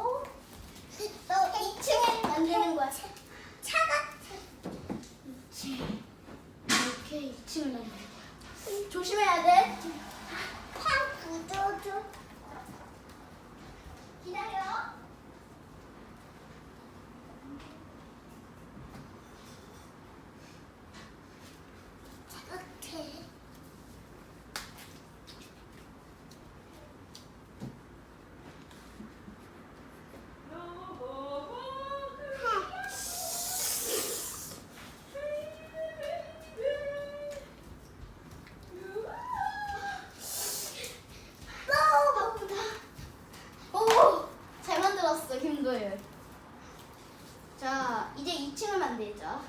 또 2층을 만드는 거야. 차가 이렇게 2층을 만드는 거야. 조심해야 돼. 팡 부도도 기다려. 이렇게 바쁘다. 오, 잘 만들었어, 김도율. 자, 이제 2층을 만들자.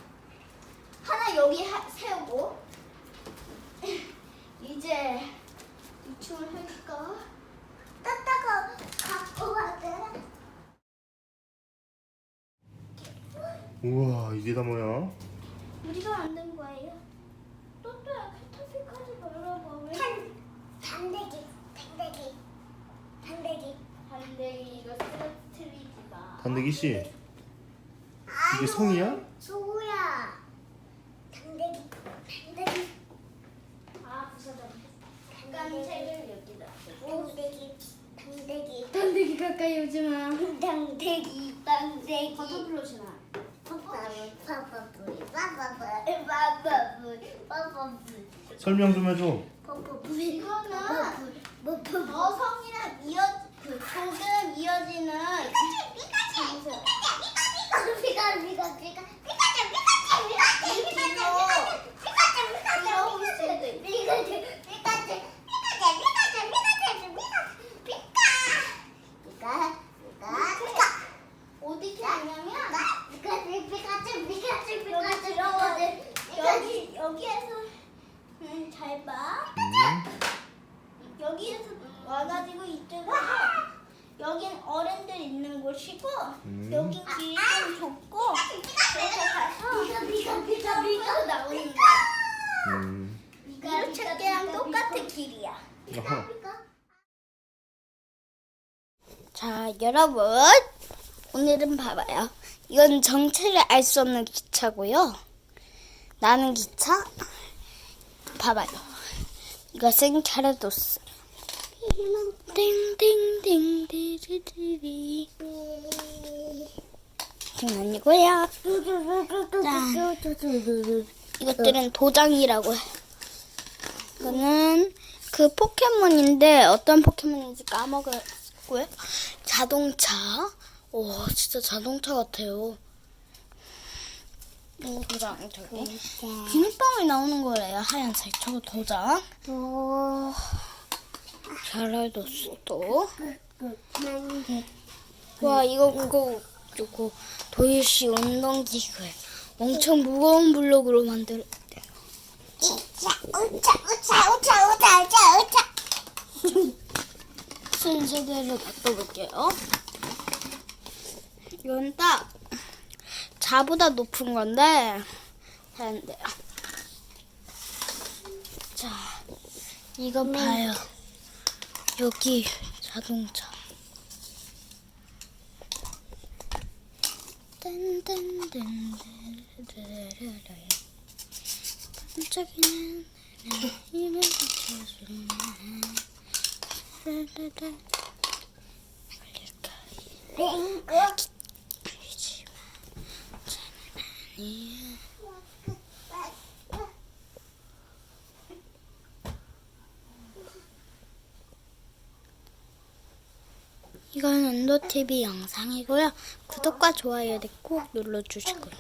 하나 여기 하, 세우고. 이제 2층을 해볼까? 따따가 갖고 와더라 우와 이게 다 뭐야? 우리가 만든 거예요. 또또야, 캐터피까지 말아봐. 왜? 단 단대기 단대기 단대기 반대기 이거 쓰러뜨리지 마. 단대기 씨 이게 성이야? 아 당대기 가까이 오지 마. 당대기, 당대기. 버터블러시나. 설명 좀 해줘. 이거는 어성이랑 이어 그 조금 이어지는 미가지 미가지 미가지 미가지 미가지 미가지 미가지 어른들 있는 곳이고 음. 여긴 길이 좀 좁고 그래서 가서 피카 피카 비가 비가 나오는 거야. 음. 미로 찾기랑 똑같은 길이야. 아하. 자, 여러분. 오늘은 봐봐요. 이건 정체를 알 수 없는 기차고요. 나는 기차. 봐봐요. 이것은 캐러도스. 이건 아니고요. 이것들은 도장이라고 해. 이거는 그 포켓몬인데 어떤 포켓몬인지 까먹었고요. 자동차. 오, 진짜 자동차 같아요. 오, 도장 저기. 비눗방울이 나오는 거래요. 하얀색. 저거 도장. 잘알뒀어 또. 와, 이거 그거 이거 도일 씨 운동기구에 엄청 무거운 블록으로 만들. 우차 우차 우차 우차 우차 우차 우차 순서대로 바꿔볼게요. 이건 딱 자보다 높은 건데 되는데요. 자, 이거 봐요. 여기 자동차. 딴딴딴딴 반짝이는 내 힘을 비춰주는 따따따. 걸릴까? 걸리지마. 저는 아니야. 이건 은도TV 영상이고요. 구독과 좋아요를 꼭 눌러주시고요.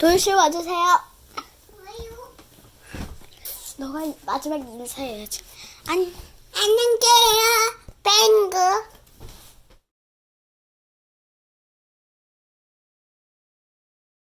도일씨 와주세요. 너가 마지막 인사해야지. 아니, 안녕하세요 뱅고